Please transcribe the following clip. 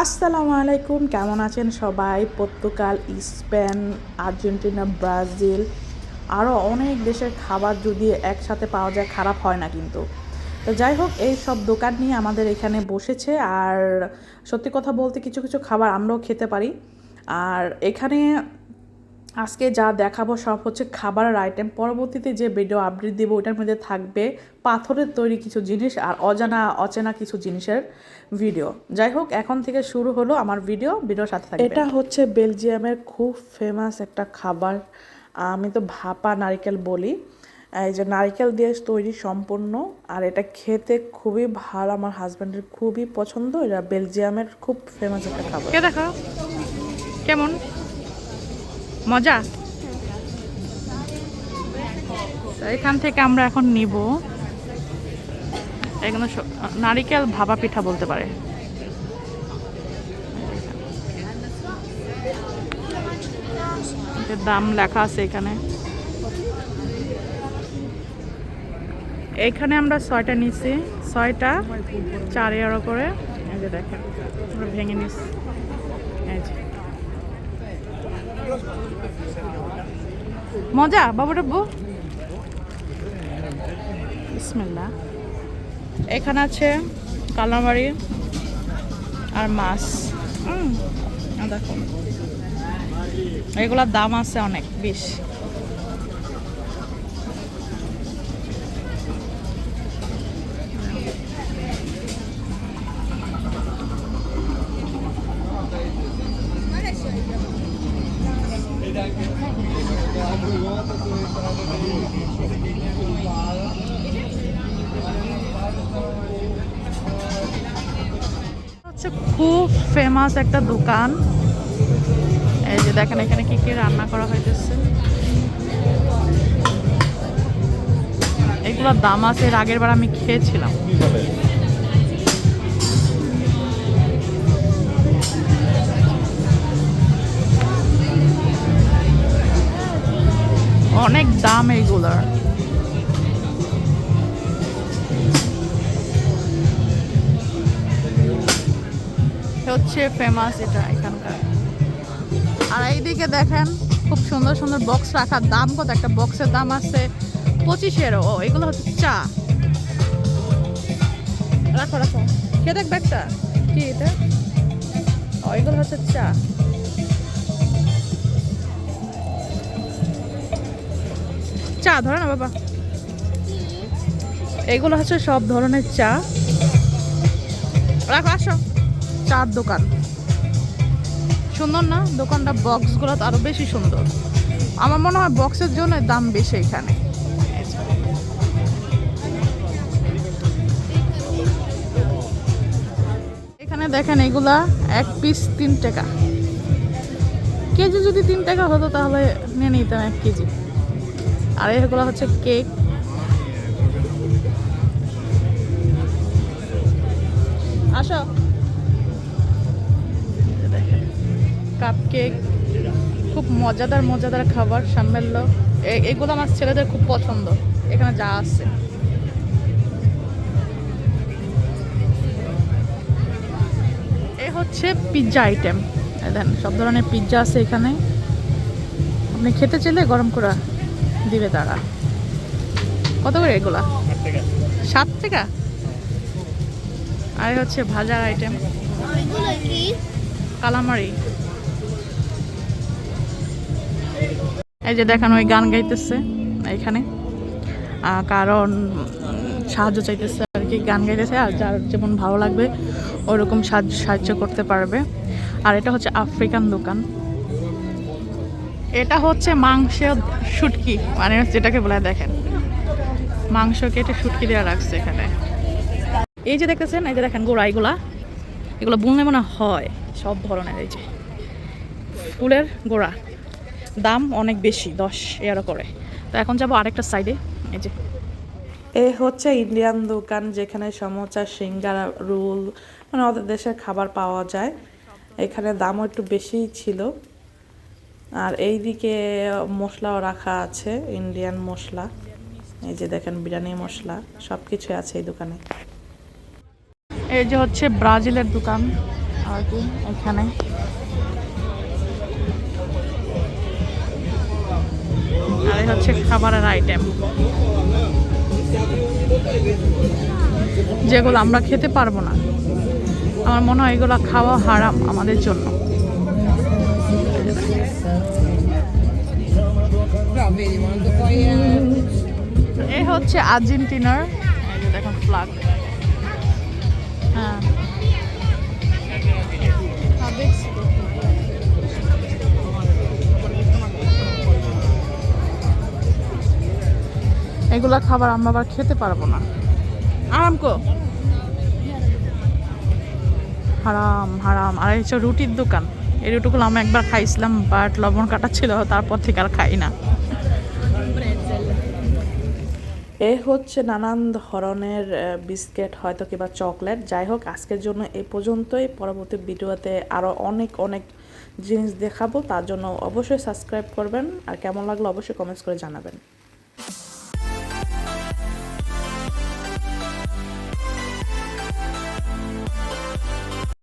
আসসালামু আলাইকুম, কেমন আছেন সবাই? পর্তুগাল, স্পেন, আর্জেন্টিনা, ব্রাজিল আরও অনেক দেশের খাবার যদি একসাথে পাওয়া যায়, খারাপ হয় না কিন্তু। তো যাই হোক, এই সব দোকান নিয়ে আমাদের এখানে বসেছে আর সত্যি কথা বলতে কিছু কিছু খাবার আমরাও খেতে পারি। আর এখানে আজকে যা দেখাবো সব হচ্ছে খাবারের আইটেম পরবর্তীতে যে ভিডিও আপডেট দেবো ওটার মধ্যে থাকবে পাথরের তৈরি কিছু জিনিস আর অজানা অচেনা কিছু জিনিসের ভিডিও যাই হোক এখন থেকে শুরু হলো আমার ভিডিও ভিডিওর সাথে থাকবে এটা হচ্ছে বেলজিয়ামের খুব ফেমাস একটা খাবার। আমি তো ভাপা নারিকেল বলি। এই যে নারকেল দিয়ে তৈরি সম্পূর্ণ আর এটা খেতে খুবই ভালো আমার হাজব্যান্ডের খুবই পছন্দ। এটা বেলজিয়ামের খুব ফেমাস একটা খাবার। কে দেখো কেমন? মজা? এখান থেকে আমরা এখন নিব। সব- নারিকেল ভাপা পিঠা বলতে পারে। দাম লেখা আছে এখানে। এইখানে আমরা ছয়টা নিছি। ছয়টা, চার এগারো করে। দেখেন, আমরা ভেঙে যে মজা বাবু ডাব্বু বিসমিল্লা এখানে আছে কালামারি আর মাছ। দেখো। এগুলোর দাম আছে অনেক, বিশ। হচ্ছে খুব ফেমাস একটা দোকান। এই যে দেখেন এখানে কি কি রান্না করা হইতেছে। এগুলোর দাম আছে এর আগের বার আমি খেয়েছিলাম। অনেক দাম এইগুলোর। হচ্ছে ফেমাস এটা এখানকার। আর এইদিকে দেখেন, খুব সুন্দর সুন্দর বক্স রাখার দাম কত? একটা বক্সের দাম আছে পঁচিশের ও, এগুলো হচ্ছে চা। রাখো রাখো। খেয়ে দেখ ব্যাগটা। কি এটা? ও, এগুলো হচ্ছে চা। চা, ধরো না বাবা। এগুলো হচ্ছে সব ধরনের চা। রাখো, আসো। চার দোকান। সুন্দর না? দোকানটা বক্সগুলো তো আরও বেশি সুন্দর। আমার মনে হয় বক্সের জন্য দাম বেশি এখানে। এখানে দেখেন এগুলা এক পিস তিন টাকা। কেজি যদি তিন টাকা হতো তাহলে নিয়ে নিতাম এক কেজি। আর এগুলো হচ্ছে কেক। আসো। কাপ কেক খুব মজাদার মজাদার খাবার সাম্মেল্য এগুলো আমার ছেলেদের খুব পছন্দ। এখানে যা আছে। এ হচ্ছে পিৎজা আইটেম দেন সব ধরনের পিৎজা আছে এখানে। আপনি খেতে চাইলে গরম করে দিবে তারা কত করে এগুলা? সাত টাকা? আর হচ্ছে ভাজার আইটেম কালামারি। এই যে দেখেন, ওই গান গাইতেছে এখানে। কারণ, সাহায্য চাইতেছে আর কি গান গাইতেছে, আর যার যেমন ভালো লাগবে, ওরকম সাহায্য সাহায্য করতে পারবে। আর এটা হচ্ছে আফ্রিকান দোকান। এটা হচ্ছে মাংস শুটকি মানে যেটাকে বলে, দেখেন। মাংস কেটে শুটকি দেওয়া রাখছে এখানে। এই যে দেখতেছেন, এই যে দেখেন গোড়া, এগুলা। এগুলো বুনলে মনে হয় সব ধরনের, এই যে। ফুলের গোড়া। দাম অনেক বেশি দশ এগারো করে। তো এখন যাব আরেকটা সাইডে এই যে। এ হচ্ছে ইন্ডিয়ান দোকান যেখানে সমোচা সিঙ্গারা রোল মানে ওদের দেশের খাবার পাওয়া যায়। এখানে দামও একটু বেশিই ছিল। আর এইদিকে মশলাও রাখা আছে ইন্ডিয়ান মশলা। এই যে দেখেন বিরিয়ানি মশলা সব কিছু আছে এই দোকানে। এই যে হচ্ছে ব্রাজিলের দোকান আর কি এখানে। এই হচ্ছে খাবারের আইটেম যেগুলো আমরা খেতে পারব না। আমার মনে হয় এগুলো খাওয়া হারাম আমাদের জন্য. এই হচ্ছে আর্জেন্টিনার দেখুন ফ্ল্যাগ এগুলা খাবার আমরা আবার খেতে পারব না। আরাম কো? হারাম হারাম। আর হচ্ছে রুটির দোকান, এই রুটিগুলো আমি একবার খাইছিলাম বাট লবণ কাটা ছিল, তারপর থেকে আর খাই না। এ হচ্ছে নানান ধরনের বিস্কিট, হয়তো কিংবা চকলেট। যাই হোক, আজকের জন্য এই পর্যন্তই। পরবর্তী ভিডিওতে আরও অনেক অনেক জিনিস দেখাবো। তার জন্য অবশ্যই সাবস্ক্রাইব করবেন। আর কেমন লাগল অবশ্যই কমেন্টস করে জানাবেন।